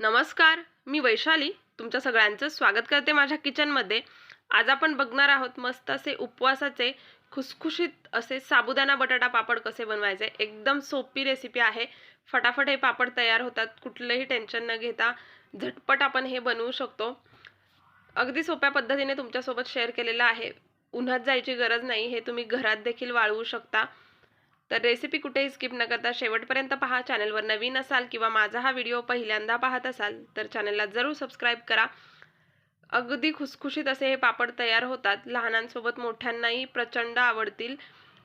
नमस्कार मी वैशाली. तुमच्या सगळ्यांचं स्वागत करते माझ्या किचनमध्ये. आज आपण बघणार आहोत मस्त असे उपवासाचे खुसखुशीत असे साबुदाणा बटाटा पापड कसे बनवायचे. एकदम सोपी रेसिपी आहे. फटाफट हे पापड तयार होतात. कुठलंही टेन्शन न घेता झटपट आपण हे बनवू शकतो. अगदी सोप्या पद्धतीने तुमच्यासोबत शेअर केलेलं आहे. उन्हात जायची गरज नाही. हे तुम्ही घरात देखील वाळवू शकता. तर रेसिपी कुठेही स्किप न करता शेवटपर्यंत पहा. चॅनलवर नवीन असाल किंवा माझा हा व्हिडिओ पहिल्यांदा पाहत असाल तर चॅनलला जरूर सबस्क्राईब करा. अगदी खुसखुशीत असे हे पापड तयार होतात. लहानांसोबत मोठ्यांनाही प्रचंड आवडतील.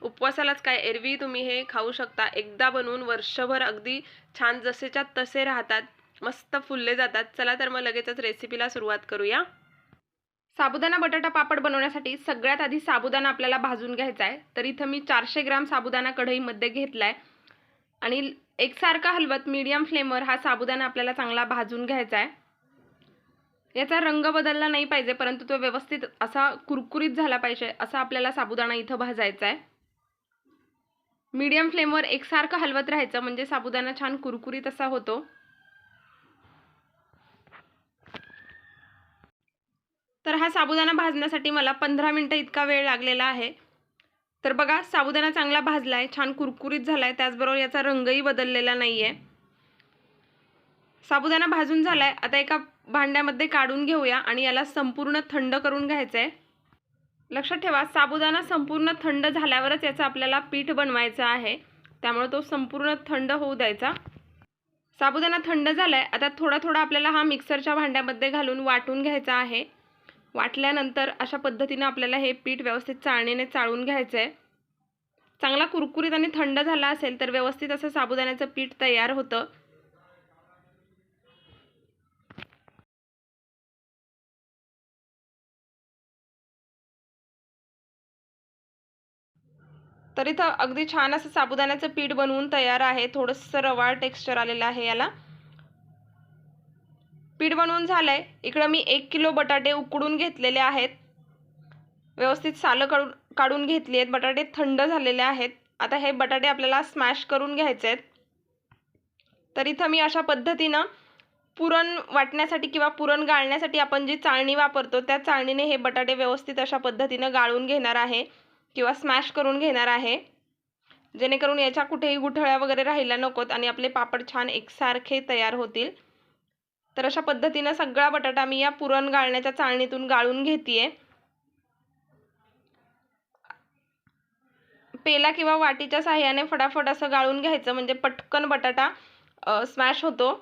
उपवासालाच काय एरवी तुम्ही हे खाऊ शकता. एकदा बनवून वर्षभर अगदी छान जसेच्या तसे राहतात. मस्त फुलले जातात. चला तर मग लगेचच रेसिपीला सुरुवात करूया. साबुदाणा बटाटा पापड बनवण्यासाठी सगळ्यात आधी साबुदाणा आपल्याला भाजून घ्यायचा आहे. तर इथं मी चारशे ग्राम साबुदाणा कढईमध्ये घेतला आहे आणि एकसारखा हलवत मीडियम फ्लेमवर हा साबुदाणा आपल्याला चांगला भाजून घ्यायचा आहे. याचा रंग बदलला नाही पाहिजे परंतु तो व्यवस्थित असा कुरकुरीत झाला पाहिजे असा आपल्याला साबुदाणा इथं भाजायचा आहे. मीडियम फ्लेमवर एकसारखं हलवत राहायचं म्हणजे साबुदाणा छान कुरकुरीत असा होतो. तर हा साबुदाणा भाजण्यासाठी मला पंधरा मिनटं इतका वेळ लागलेला आहे. तर बघा साबुदाणा चांगला भाजला आहे छान कुरकुरीत झाला आहे त्याचबरोबर याचा रंगही बदललेला नाही आहे साबुदाणा भाजून झाला आहे आता एका भांड्यामध्ये काढून घेऊया आणि याला संपूर्ण थंड करून घ्यायचं आहे लक्षात ठेवा साबुदाणा संपूर्ण थंड झाल्यावरच याचं आपल्याला पीठ बनवायचं आहे. त्यामुळे तो संपूर्ण थंड होऊ द्यायचा. साबुदाणा थंड झाला आहे आता थोडा थोडा आपल्याला हा मिक्सरच्या भांड्यामध्ये घालून वाटून घ्यायचा आहे. वाटल्यानंतर अशा पद्धतीनं आपल्याला हे पीठ व्यवस्थित चाळणीने चाळून घ्यायचं आहे चांगला कुरकुरीत आणि थंड झाला असेल तर व्यवस्थित असं साबुदाण्याचं पीठ तयार होतं. तर इथं अगदी छान असं साबुदाण्याचं पीठ बनवून तयार आहे. थोडंसं रवाळ टेक्स्चर आलेलं आहे याला. पीठ बनवून झालं आहे इकडं मी एक किलो बटाटे उकडून घेतलेले आहेत. व्यवस्थित सालं काढून काढून घेतली आहेत. बटाटे थंड झालेले आहेत. आता हे बटाटे आपल्याला स्मॅश करून घ्यायचे आहेत. तर इथं मी अशा पद्धतीनं पुरण वाटण्यासाठी किंवा पुरण गाळण्यासाठी आपण जी चाळणी वापरतो त्या चाळणीने हे बटाटे व्यवस्थित अशा पद्धतीनं गाळून घेणार आहे किंवा स्मॅश करून घेणार आहे. जेणेकरून याच्या कुठेही गुठळ्या वगैरे राहिल्या नकोत आणि आपले पापड छान एकसारखे तयार होतील. तर अशा पद्धतीनं सगळा बटाटा मी या पुरण गाळण्याच्या चाळणीतून गाळून घेते पेला किंवा वाटीच्या साह्याने फटाफट असं गाळून घ्यायचं म्हणजे पटकन बटाटा स्मॅश होतो.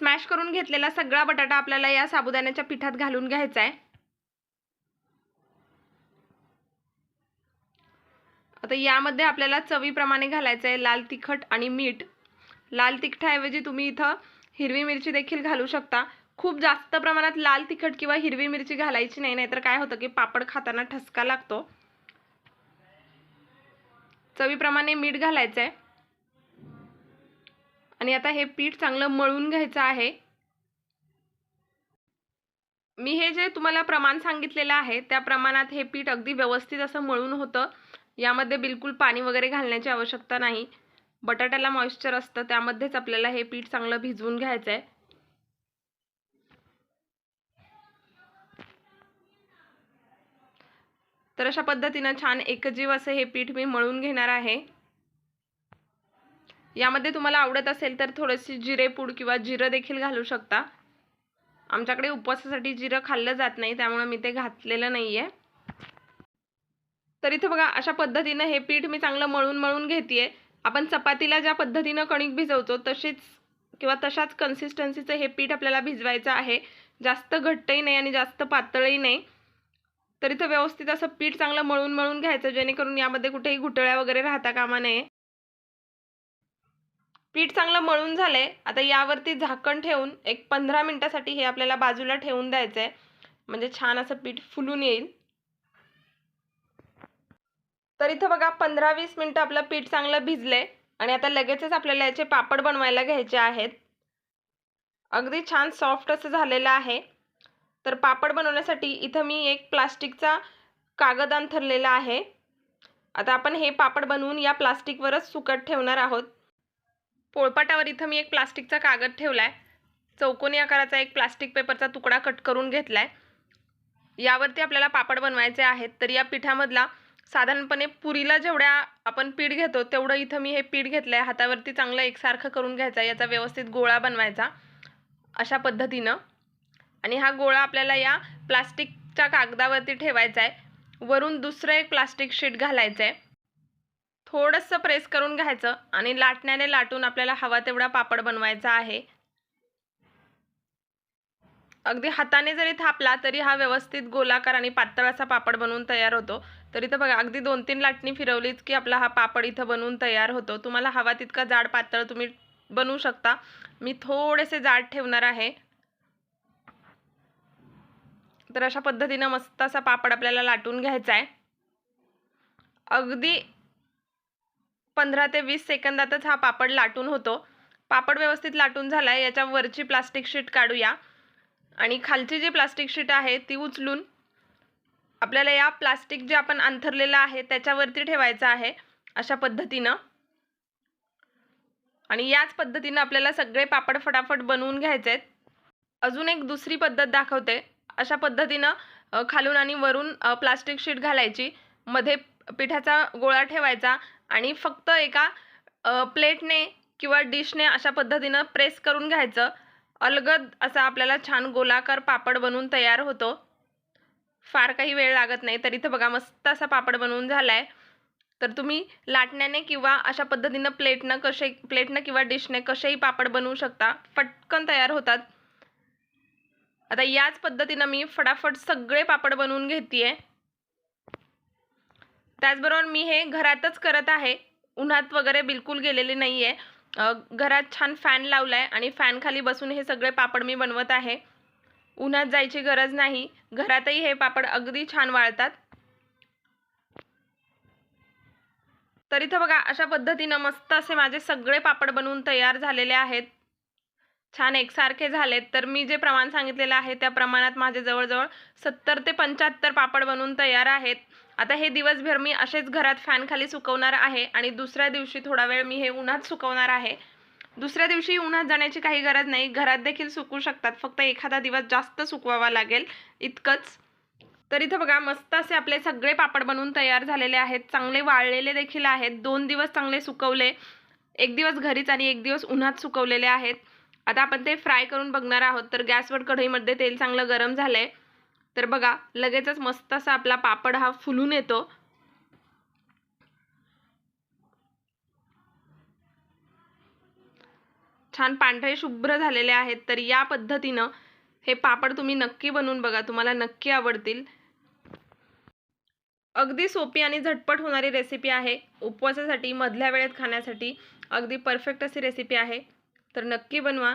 स्मॅश करून घेतलेला सगळा बटाटा आपल्याला या साबुदाण्याच्या पिठात घालून घ्यायचा आहे आता यामध्ये आपल्याला चवीप्रमाणे घालायचं आहे लाल तिखट आणि मीठ. लाल तिखटाऐवजी तुम्ही इथं हिरवी मिरची देखील घालू शकता. खूप जास्त प्रमाणात लाल तिखट किंवा हिरवी मिरची घालायची नाही नाहीतर काय होतं की पापड खाताना ठसका लागतो. चवीप्रमाणे मीठ घालायचं आहे आणि आता हे पीठ चांगलं मळून घ्यायचं आहे. मी हे जे तुम्हाला प्रमाण सांगितलेलं आहे त्या प्रमाणात हे पीठ अगदी व्यवस्थित असं मळून होतं. यामध्ये बिलकुल पाणी वगैरे घालण्याची आवश्यकता नाही. बटाट्याला मॉइश्चर असतं त्यामध्येच आपल्याला हे पीठ चांगलं भिजवून घ्यायचं आहे तर अशा पद्धतीनं छान एकजीव असं हे पीठ मी मळून घेणार आहे. यामध्ये तुम्हाला आवडत असेल तर थोडीशी जिरेपूड किंवा जिरं देखील घालू शकता. आमच्याकडे उपवासासाठी जिरं खाल्लं जात नाही त्यामुळे मी ते घातलेलं नाही आहे तर इथं बघा अशा पद्धतीनं हे पीठ मी चांगलं मळून मळून घेते आपण चपातीला ज्या पद्धतीनं कणिक भिजवतो तशीच किंवा तशाच कन्सिस्टन्सीचं हे पीठ आपल्याला भिजवायचं आहे. जास्त घट्टही नाही आणि जास्त पातळही नाही. तर इथं व्यवस्थित असं पीठ चांगलं मळून मळून घ्यायचं जेणेकरून यामध्ये कुठेही घुटळ्या वगैरे राहता कामा नये. पीठ चांगलं मळून झालंय. आता यावरती झाकण ठेवून एक पंधरा मिनटासाठी हे आपल्याला बाजूला ठेवून द्यायचं आहे म्हणजे छान असं पीठ फुलून येईल. तर इथं बघा पंधरा वीस मिनटं आपलं पीठ चांगलं भिजलंय आणि आता लगेचच आपल्याला याचे पापड बनवायला घ्यायचे आहेत. अगदी छान सॉफ्ट असं झालेलं आहे. तर पापड बनवण्यासाठी इथं मी एक प्लास्टिकचा कागद अंथरलेला आहे. आता आपण हे पापड बनवून या प्लास्टिकवरच सुकट ठेवणार आहोत. पोळपाटावर इथं मी एक प्लास्टिकचा कागद ठेवला आहे चौकोनी आकाराचा एक प्लास्टिक पेपरचा तुकडा कट करून घेतला आहे यावरती आपल्याला पापड बनवायचे आहेत. तर या पिठामधला साधारणपणे पुरीला जेवढ्या आपण पीठ घेतो तेवढं इथं मी हे पीठ घेतलं आहे हातावरती चांगलं एकसारखं करून घ्यायचा. याचा व्यवस्थित गोळा बनवायचा. अशा पद्धतीनं. आणि हा गोळा आपल्याला या प्लास्टिकच्या कागदावरती ठेवायचा आहे वरून दुसरं एक प्लास्टिक शीट घालायचं आहे थोडंसं प्रेस करून घ्यायचं. आणि लाटण्याने लाटून आपल्याला हवा तेवढा पापड बनवायचा आहे. अगदी हाताने जरी थापला तरी हा व्यवस्थित गोलाकार आणि पातळ असा पापड बनवून तयार होतो. तर इथं बघा अगदी दोन तीन लाटणी फिरवलीच की आपला हा पापड इथं बनवून तयार होतो. तुम्हाला हवा तितका जाड पातळ तुम्ही बनवू शकता. मी थोडेसे जाड ठेवणार आहे. तर अशा पद्धतीनं मस्त असा पापड आपल्याला लाटून घ्यायचा आहे. अगदी पंधरा ते वीस सेकंदातच हा पापड लाटून होतो. पापड व्यवस्थित लाटून झाला आहे याच्या वरची प्लास्टिक शीट काढूया. आणि खालची जी प्लास्टिक शीट आहे ती उचलून आपल्याला या प्लास्टिक जे आपण अंथरलेलं आहे त्याच्यावरती ठेवायचं आहे अशा पद्धतीनं. आणि याच पद्धतीनं आपल्याला सगळे पापड फटाफट बनवून घ्यायचे आहेत. अजून एक दुसरी पद्धत दाखवते. अशा पद्धतीनं खालून आणि वरून प्लास्टिक शीट घालायची. मध्ये पिठाचा गोळा ठेवायचा आणि फक्त एका प्लेटने किंवा डिशने अशा पद्धतीनं प्रेस करून घ्यायचं. अलगद असा आपल्याला छान गोलाकार पापड बनवून तयार होतो. फार काही वेळ लागत नाही तर इथं बघा मस्त असा पापड बनवून झाला आहे तर तुम्ही लाटण्याने किंवा अशा पद्धतीनं प्लेटनं कसे प्लेटनं किंवा डिशने कसेही पापड बनवू शकता. पटकन तयार होतात. आता याच पद्धतीनं मी फटाफट सगळे पापड बनवून घेतेय. त्याचबरोबर मी हे घरातच करत आहे. उन्हात वगैरे बिलकुल गेलेले नाही आहे घरात छान फॅन लावला आहे आणि फॅनखाली बसून हे सगळे पापड मी बनवत आहे. उन्हात जायची गरज नाही. घरातही हे पापड अगदी छान वाळतात. तर इथं बघा अशा पद्धतीनं मस्त असे माझे सगळे पापड बनवून तयार झालेले आहेत. छान एकसारखे झालेत. तर मी जे प्रमाण सांगितलेलं आहे त्या प्रमाणात माझे जवळजवळ सत्तर ते पंच्याहत्तर पापड बनवून तयार आहेत. आता हे दिवसभर मी असेच घरात फॅनखाली सुकवणार आहे आणि दुसऱ्या दिवशी थोडा वेळ मी हे उन्हात सुकवणार आहे. दुसऱ्या दिवशी उन्हात जाण्याची काही गरज नाही. घरात देखील सुकू शकतात. फक्त एखादा दिवस जास्त सुकवावा लागेल इतकंच. तर इथं बघा मस्त असे आपले सगळे पापड बनवून तयार झालेले आहेत. चांगले वाळलेले देखील आहेत. दोन दिवस चांगले सुकवले. एक दिवस घरीच आणि एक दिवस उन्हात सुकवलेले आहेत. आता आपण ते फ्राय करून बघणार आहोत. तर गॅसवर कढईमध्ये तेल चांगलं गरम झालं आहे तर बघा लगेचच मस्त असा आपला पापड हा फुलून येतो. छान पांढरे शुभ्र झालेले आहेत तर या पद्धतीनं हे पापड तुम्ही नक्की बनवून बघा तुम्हाला नक्की आवडतील. अगदी सोपी आणि झटपट होणारी रेसिपी आहे. उपवासासाठी मधल्या वेळेत खाण्यासाठी अगदी परफेक्ट अशी रेसिपी आहे. तर नक्की बनवा.